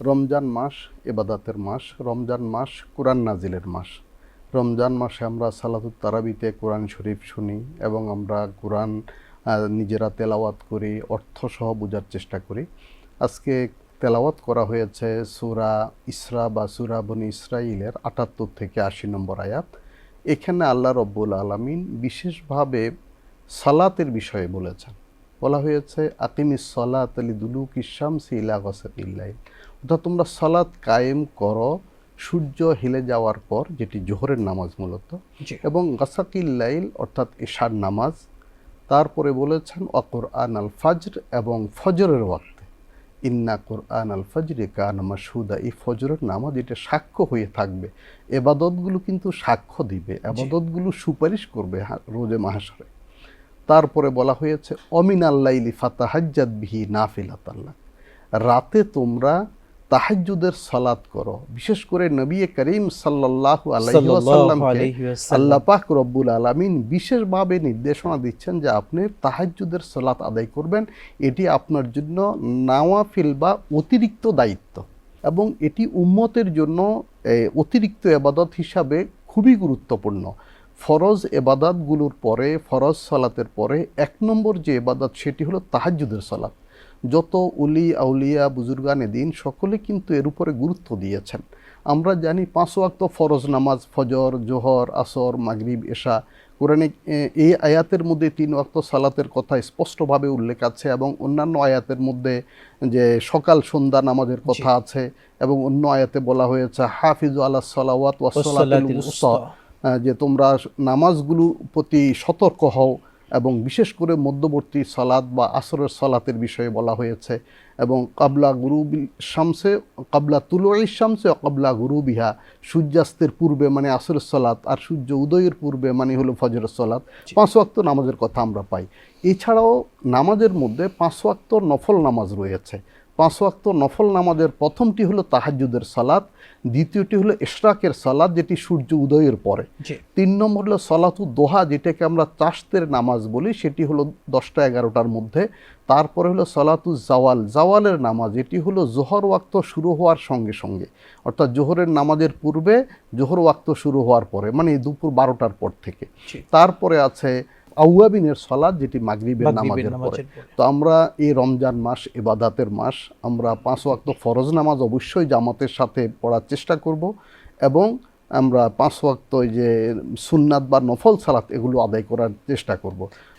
রমজান মাস এবাদাতের মাস, রমজান মাস কোরআন নাজিলের মাস। রমজান মাসে আমরা সালাতুত তারাবিতে কোরআন শরীফ শুনি এবং আমরা কোরআন নিজেরা তেলাওয়াত করি, অর্থসহ বোঝার চেষ্টা করি। আজকে তেলাওয়াত করা হয়েছে সুরা ইসরা বা সুরা বনি ইসরাইলের আটাত্তর থেকে আশি নম্বর আয়াত। এখানে আল্লাহ রব্বুল আলমিন বিশেষভাবে সালাতের বিষয়ে বলেছেন। বলা হয়েছে আকিমিস সলাত আলি দুলুক সিলা গসাতিল্লাইল অর্থাৎ তোমরা সালাত কায়েম করো সূর্য হেলে যাওয়ার পর যেটি জোহরের নামাজ মূলত। এবং গাসাকিল্লাইল অর্থাৎ এশার নামাজ তারপরে বলেছেন অকরআন আল ফাজর এবং ফজরের ওয়াক্তে। ইন্না কোরআন আল ফজরে কান মাসুদা এই ফজরের নামাজ এটা সাক্ষ্য হয়ে থাকবে। এবাদতগুলো কিন্তু সাক্ষ্য দিবে। এবাদতগুলো সুপারিশ করবে হা- রোজে মাহাসরে তারপরে বলা হয়েছে অমিন আল্লাইলি ফাতাহাজ্জাদ বিহি নাফিলাতাল্লাহ রাতে তোমরা তাহাজ্জুদের সালাত করো। বিশেষ করে নবী করিম আলাইহি ওয়াসাল্লাম। আল্লাহ পাক রব্বুল আলামিন বিশেষভাবে নির্দেশনা দিচ্ছেন যে আপনি তাহাজ্জুদের সালাত আদায় করবেন। এটি আপনার জন্য নাওয়াফিল বা অতিরিক্ত দায়িত্ব এবং এটি উম্মতের জন্য অতিরিক্ত এবাদত হিসাবে খুবই গুরুত্বপূর্ণ। ফরজ এবাদাতগুলোর পরে ফরজ সালাতের পরে এক নম্বর যে এবাদত সেটি হলো তাহাজ্জুদের সালাত। যত উলি আউলিয়া বুজুর্গানে দিন সকলে কিন্তু এর উপরে গুরুত্ব দিয়েছেন। আমরা জানি পাঁচ ওয়াক্ত ফরজ নামাজ ফজর জোহর আসর মাগরিব এশা। কোরআনে এই আয়াতের মধ্যে তিন ওয়াক্ত সালাতের কথা স্পষ্টভাবে উল্লেখ আছে এবং অন্যান্য আয়াতের মধ্যে যে সকাল সন্ধ্যা নামাজের কথা আছে এবং অন্য আয়াতে বলা হয়েছে হাফিজ আল্লাহ সালাওয়াত যে তোমরা নামাজগুলো প্রতি সতর্ক হও এবং বিশেষ করে মধ্যবর্তী সালাদ বা আসরের সালাতের বিষয়ে বলা হয়েছে এবং কাবলা গুরু শামসে কাবলা তুলো শামসে কাবলা গুরু বিহা সূর্যাস্তের পূর্বে মানে আসরের সালাত আর সূর্য উদয়ের পূর্বে মানে হলো ফজরের সালাত পাঁচ ওয়াক্ত নামাজের কথা আমরা পাই। এছাড়াও নামাজের মধ্যে পাঁচ ওয়াক্ত নফল নামাজ রয়েছে। পাঁচ ওয়াক্ত নফল নামাজের প্রথমটি হলো তাহাজ্জুদের সালাত দ্বিতীয়টি হলো ইশরাকের সালাত যেটি সূর্য উদয়ের পরে। তিন নম্বর হলো সলাতু দোহা যেটাকে আমরা চাষতের নামাজ বলি সেটি হলো দশটা এগারোটার মধ্যে। তারপরে হলো সলাতু জাওয়াল জাওয়ালের নামাজ এটি হলো জোহর ওয়াক্ত শুরু হওয়ার সঙ্গে সঙ্গে। অর্থাৎ জোহরের নামাজের পূর্বে জোহর ওয়াক্ত শুরু হওয়ার পরে মানে দুপুর বারোটার পর থেকে। তারপরে আছে আউয়াবিনের সলাদ যেটি মাগরিবের নামাজ নামাজের পরে। তো আমরা এই রমজান মাস এবাদাতের মাস আমরা পাঁচ ওয়াক্ত ফরজ নামাজ অবশ্যই জামাতের সাথে পড়ার চেষ্টা করব এবং আমরা পাঁচ ওয়াক্ত ওই যে সুন্নাত বা নফল সালাত এগুলো আদায় করার চেষ্টা করব।